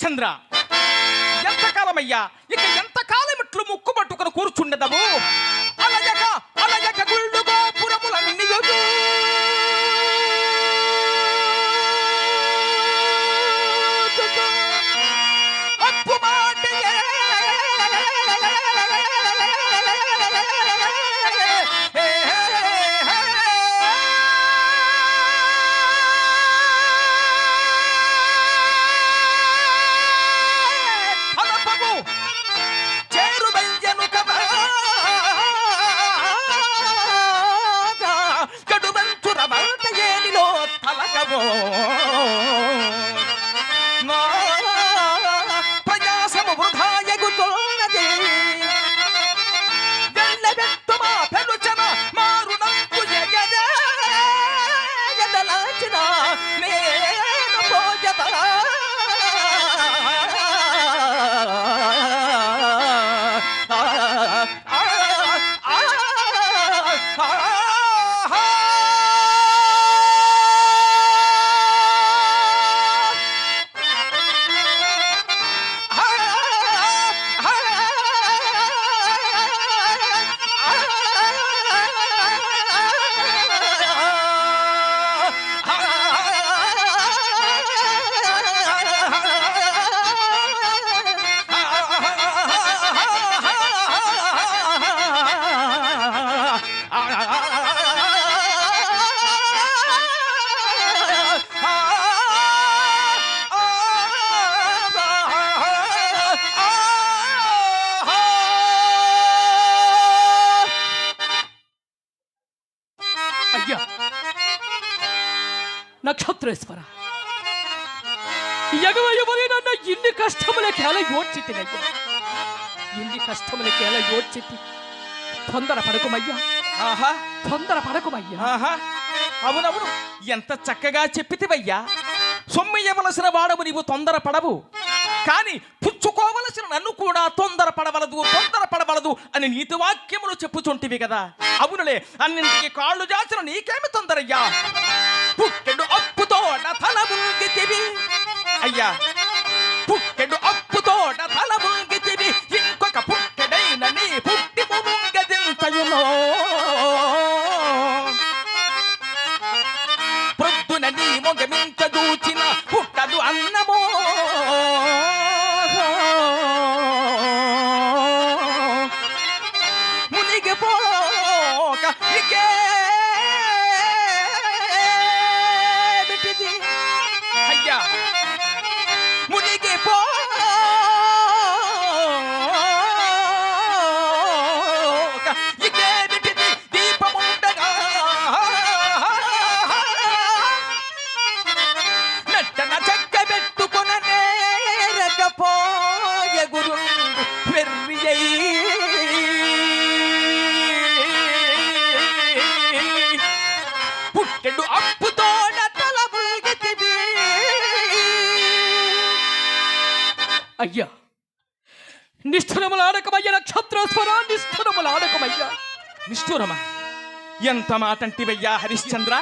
హరిశ్చంద్ర ఎంతకాలమయ్యా? ఇక ఎంతకాలం ఇట్లు ముక్కు పట్టుకుని కూర్చుండదము? అలయక అలయక గుళ్ళు నక్షత్రేశ్వర ఎగవయ్యవరి నన్న ఇన్ని కష్టములకేల యోడ్చితినయ్యా ఇన్ని కష్టములకేల యోడ్చితి తొందర పడకుమయ్యా. ఆహా. తొందర పడకుమయ్యా. ఆహా. అవునవును. ఎంత చక్కగా చెప్పితివయ్యా. సొమ్మియ్యవలసిన వాడవు నీవు తొందర పడవు. కానీ పుచ్చుకోవలసిన నన్ను కూడా తొందర పడవలదు తొందర పడవలదు అని నీతి వాక్యములు చెప్పుచుంటివి కదా. అవునులే అన్నింటికి కాళ్ళు జాచిన నీకేమి తొందరయ్యా? అయ్యా. పుట్టెడు అప్పుతో తల మునిగితివి ఇంకొక పుట్టెడైన నీ పుట్టి మునుగదింతయునో ప్రొద్దున నీ మొగమింత దూచిన పుట్టదు అన్నమో. మునిగిపోక ఇకేమిటిది నేరకపోయ గురు వెర్రియై పుట్టెడు అప్పుతో తల ముల్గితివి అయ్యా నిష్ఠురములాడకమయ్య నక్షత్రేశ్వర నిష్ఠురములాడకమయ్యా. నిష్ఠురమా? ఎంత మాటంటివయ్యా హరిశ్చంద్ర?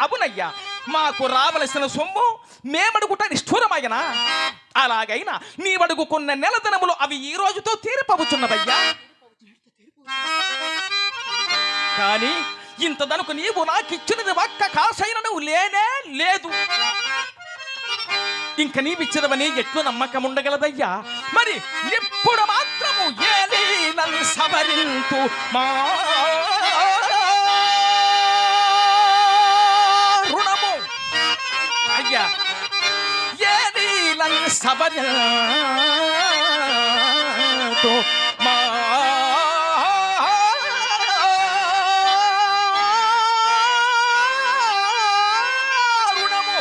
అవునయ్యా మాకు రావలసిన సొమ్ము మేమడుగుట నిష్ఠూరమయ్యనా? అలాగైనా నీవడుగుకున్న నెలదనములు అవి ఈ రోజుతో తీరిపవుచున్నవయ్యా కానీ ఇంతదనుకు నీవు నాకిచ్చినది ఒక్క కాసైన నువ్వు లేనే లేదు. ఇంక నీవిచ్చినవని ఎట్లు నమ్మకం ఉండగలదయ్యా మరి ఎప్పుడు మాత్రము ఏలి నన్ను సవరింతు మా సబరతో మా రుణము.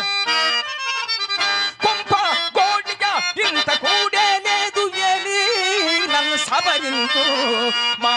మా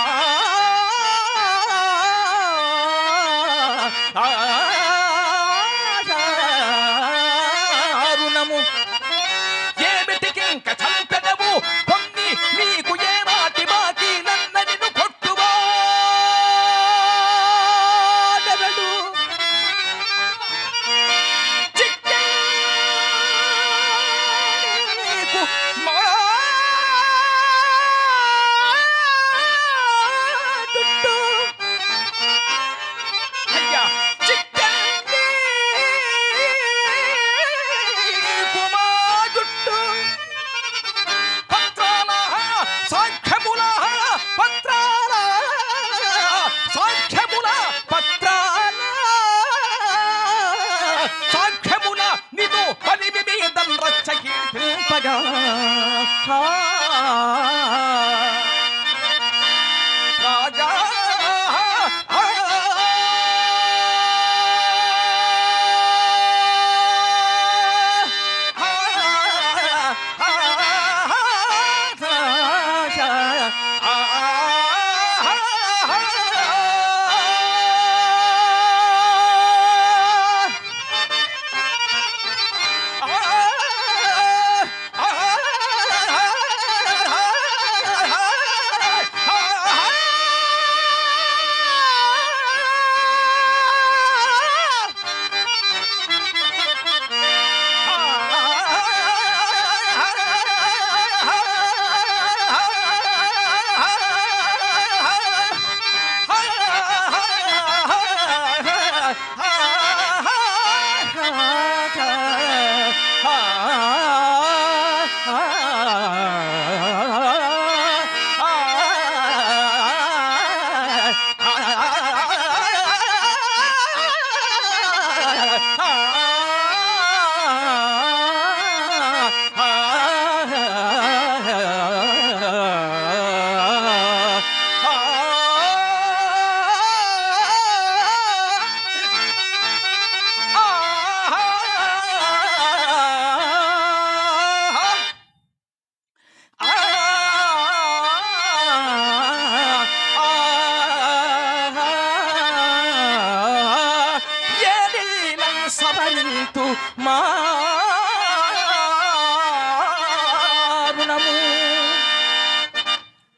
Fagafaga.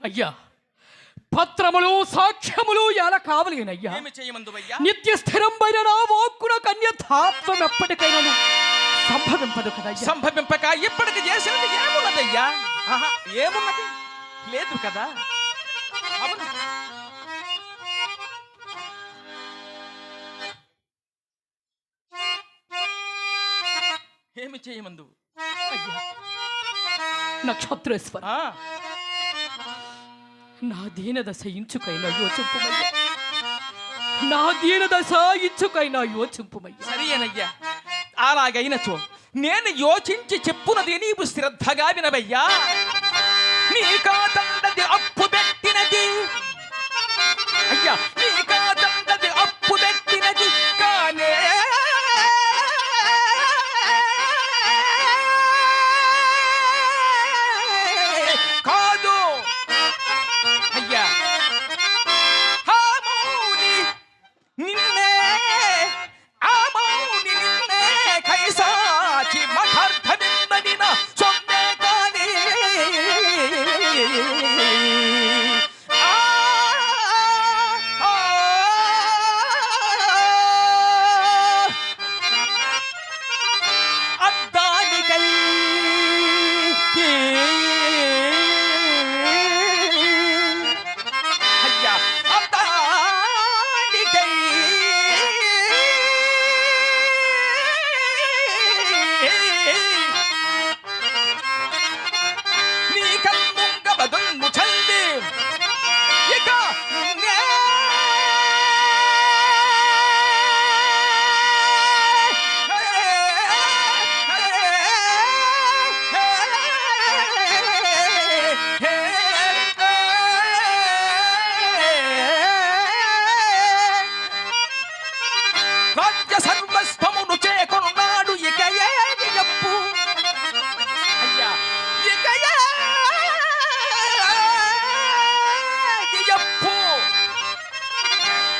అయ్యా. పత్రములు సాక్ష్యములు ఎలా కావలేనయ్యా నిత్య స్థిరంపైన నా వాక్కున కన్యథాత్వం ఎప్పటికైనా సంభవింపదు కదయ్యా. సంభవింపక ఇప్పటికి చేసినది ఏమున్నదయ్యా? ఏమున్నది? లేదు కదా. ఏమి చేయమందు? అయ్యా. నక్షత్రేశ్వర. నా దీనదశ ఇంచుకైనా యోచింపుమయ్యా. నా దీనదశ ఇంచుకైనా యోచింపుమయ్యా. సరియనయ్యా. అలాగైనచో నేను యోచించి చెప్పునది నీవు శ్రద్ధగా వినవయ్యా. నీ కాదండది అప్పు పెట్టినది. అయ్యా నీ కాదండది అప్పు పెట్టినది.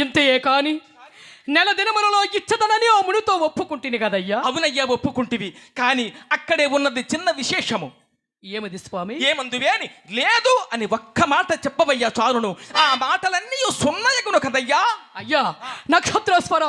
ఇంతయే కాని నెల దినములలో ఇచ్చదనని ఆ మునితో ఒప్పుకుంటుంది కదయ్యా. అవునయ్యా ఒప్పుకుంటివి. కానీ అక్కడే ఉన్నది చిన్న విశేషము. ఏమది స్వామి? ఏమందువే అని? లేదు అని ఒక్క మాట చెప్పవయ్యా చాలును. ఆ మాటలన్నీ సున్నయగును కదయ్యా. అయ్యా నక్షత్ర స్వర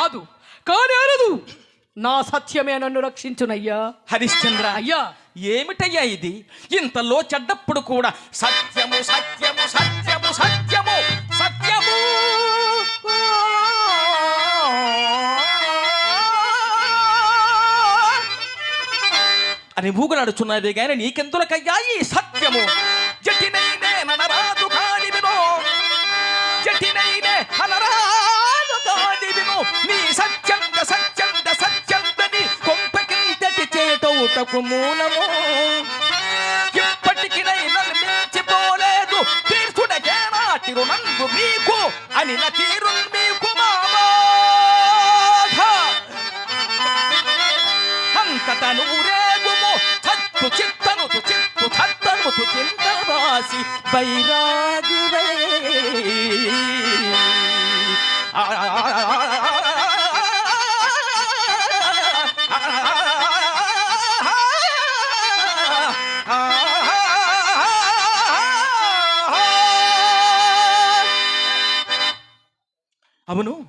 కాదు. కాని అనదు. నా సత్యమే నన్ను రక్షించునయ్యా. హరిశ్చంద్ర అయ్యా. ఏమిటయ్యా ఇది? ఇంతలో చెడ్డప్పుడు కూడా సత్యము సత్యము సత్యము సత్యము సత్యము. అని మూగులాడుచున్నదే గాని నీకెందులకయ్యా ఈ సత్యము? జటినైనే ననరాదు నీ సత్యంగ సత్యంగ సత్యంగని కొంపకింతటి చేటవుటకు మూలము. ఇప్పటికి నన్ను తీర్చుడకే తీర్చుడకేనాటి రుణందు మీకు అని నా తీరు మీకు మాబాధ అంతటను ఊరేగుము చత్తు చిత్తను చిత్తు చత్తను చింత చింతవాసి బైరాగివే. అవును